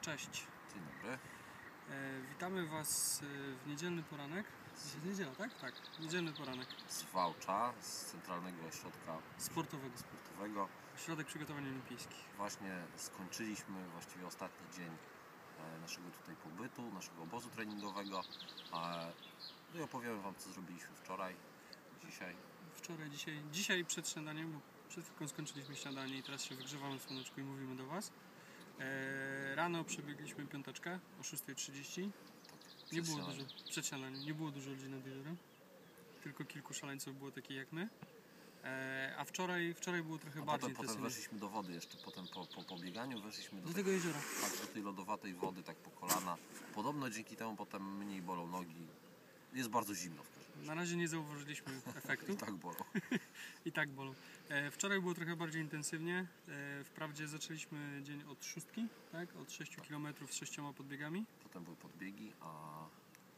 Cześć. Dzień dobry. E, witamy Was e, w niedzielny poranek. Dzisiaj jest niedziela, tak? Tak. Niedzielny poranek Z Wałcza, z Centralnego Ośrodka sportowego. Sportowego. Środek Przygotowań Olimpijskich. Właśnie skończyliśmy właściwie ostatni dzień e, naszego tutaj pobytu, naszego obozu treningowego. No i opowiemy Wam, co zrobiliśmy wczoraj, dzisiaj. Wczoraj, dzisiaj, dzisiaj przed śniadaniem, bo przed chwilką skończyliśmy śniadanie i teraz się wygrzewamy w słoneczku i mówimy do Was. E, rano przebiegliśmy piąteczkę o 6.30. Nie było dużo, przed śniadaniem, nie było dużo ludzi nad jeziorem. Tylko kilku szaleńców było takich jak my. E, a wczoraj, wczoraj było trochę A bardziej potem, potem weszliśmy do wody jeszcze, potem po, po, po bieganiu weszliśmy do, Do tego jeziora. tak, do tej lodowatej wody, tak po kolana. Podobno dzięki temu potem mniej bolą nogi. Jest bardzo zimno w każdym razie. Na razie nie zauważyliśmy efektu. I tak bolą. I tak bolą. E, wczoraj było trochę bardziej intensywnie. E, wprawdzie zaczęliśmy dzień od szóstki, tak? od 6 km z sześcioma podbiegami, Potem były podbiegi, a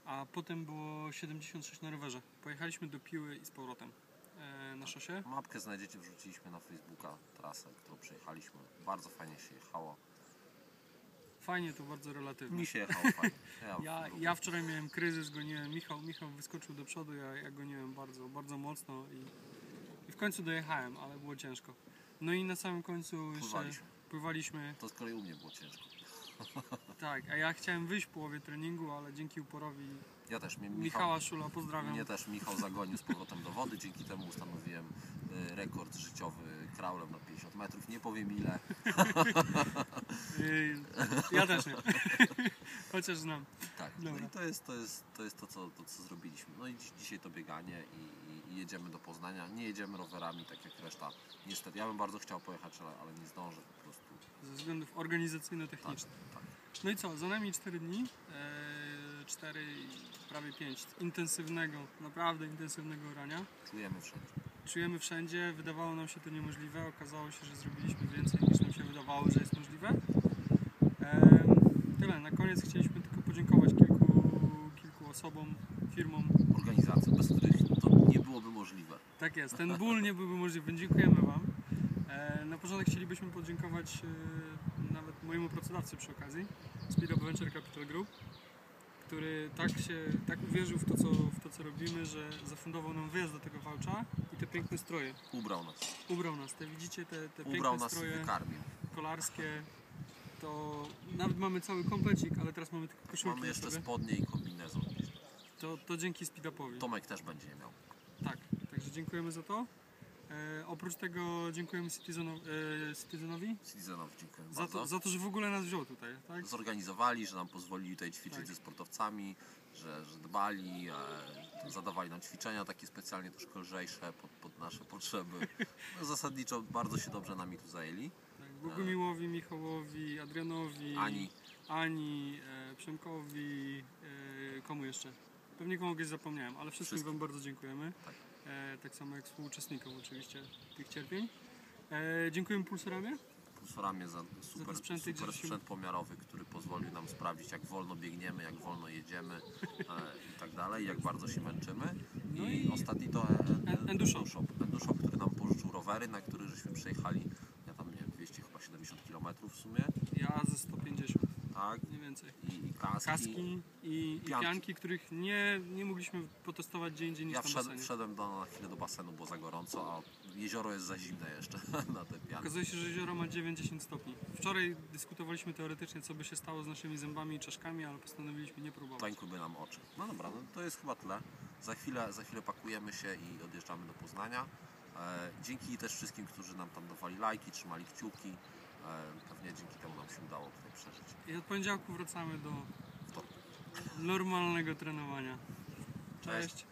a potem było 76 na rowerze. Pojechaliśmy do Piły i z powrotem e, na szosie. Mapkę znajdziecie, wrzuciliśmy na Facebooka trasę, którą przejechaliśmy. Bardzo fajnie się jechało. Fajnie to bardzo relatywnie. Mi się jechało fajnie. Ja, lubię. ja wczoraj miałem kryzys, goniłem Michał, Michał wyskoczył do przodu, ja, ja goniłem bardzo, bardzo mocno i, i w końcu dojechałem, ale było ciężko. No i na samym końcu jeszcze Pływaliśmy. pływaliśmy To z kolei u mnie było ciężko. Tak, a ja chciałem wyjść w połowie treningu, ale dzięki uporowi Ja też. Mnie, Michał, Michała Szula, pozdrawiam. mnie też Michał zagonił z powrotem do wody. Dzięki temu ustanowiłem y, rekord życiowy kraulem na 50 metrów. Nie powiem ile. Yy, Ja też nie. Chociaż znam. Tak. No i to jest to, jest, to, jest to, co, to, co zrobiliśmy. No i dziś, dzisiaj to bieganie i, i, jedziemy do Poznania. Nie jedziemy rowerami, tak jak reszta. Niestety, ja bym bardzo chciał pojechać, ale, ale nie zdążę po prostu. Ze względów Tak, organizacyjno-technicznych. tak. No i co, za nami 4 dni. 4 i prawie 5 intensywnego, naprawdę intensywnego orania. Czujemy wszędzie. Czujemy wszędzie, wydawało nam się to niemożliwe. Okazało się, że zrobiliśmy więcej niż nam się wydawało, że jest możliwe. Tyle. Na koniec chcieliśmy tylko podziękować kilku, kilku osobom, firmom, Organizacje, bez których byłoby możliwe. Tak jest, ten ból nie byłby możliwy. Dziękujemy Wam. E, na początek chcielibyśmy podziękować e, nawet mojemu pracodawcy przy okazji, Speed Up Venture Capital Group, który tak się, tak uwierzył w to, co, w to, co robimy, że zafundował nam wyjazd do tego Wałcza i te piękne stroje. Ubrał nas. Ubrał nas, te widzicie, te, te Ubrał piękne nas stroje wykarmił. kolarskie. To nawet mamy cały komplecik, ale teraz mamy tylko koszulki Mamy jeszcze sobie. spodnie i kombinezon. To, to dzięki Speed Upowi. Tomek też będzie je miał. Tak, także dziękujemy za to. E, oprócz tego dziękujemy Citizenowi, e, Citizenowi Citizenowi dziękuję za bardzo. to, za to, że w ogóle nas wziął tutaj. Tak? Zorganizowali, że nam pozwolili tutaj ćwiczyć Tak. ze sportowcami, że, że dbali, e, zadawali nam ćwiczenia takie specjalnie troszkę lżejsze pod, pod nasze potrzeby. No, zasadniczo bardzo się dobrze nami tu zajęli. Tak, Bogumiłowi, Michałowi, Adrianowi, Ani Ani e, Przemkowi, e, komu jeszcze? Pewnie kogoś zapomniałem, ale wszystkim Wszystkim. Wam bardzo dziękujemy. Tak. E, tak samo jak współuczestnikom oczywiście tych cierpień. E, dziękujemy Pulsoramie. Pulsoramie za super, sprzęty, super gdzie się- sprzęt pomiarowy, który pozwolił nam sprawdzić jak wolno biegniemy, jak wolno jedziemy e, i tak dalej, jak bardzo się męczymy. No I, i- ostatni to En- Endushop. Endushop. Który nam pożyczył rowery, na których żeśmy przejechali, ja tam nie wiem, 200 chyba 70 km w sumie, Ja ze 150, tak? mniej więcej. I, i kaski. Kaski i, i Pianki. pianki, których nie, nie mogliśmy potestować gdzie indziej niż Ja na wszedłem, basenie. wszedłem do, na chwilę do basenu, bo za gorąco, a jezioro jest za zimne jeszcze na te pianki. Okazuje się, że jezioro ma 9-10 stopni. Wczoraj dyskutowaliśmy teoretycznie, co by się stało z naszymi zębami i czaszkami, ale postanowiliśmy nie próbować. Tańkłyby nam oczy. No dobra, no to jest chyba tyle. Za chwilę, za chwilę pakujemy się i odjeżdżamy do Poznania. E, dzięki też wszystkim, którzy nam tam dawali lajki, trzymali kciuki. E, pewnie dzięki temu nam się udało. I od poniedziałku wracamy do normalnego trenowania. Cześć.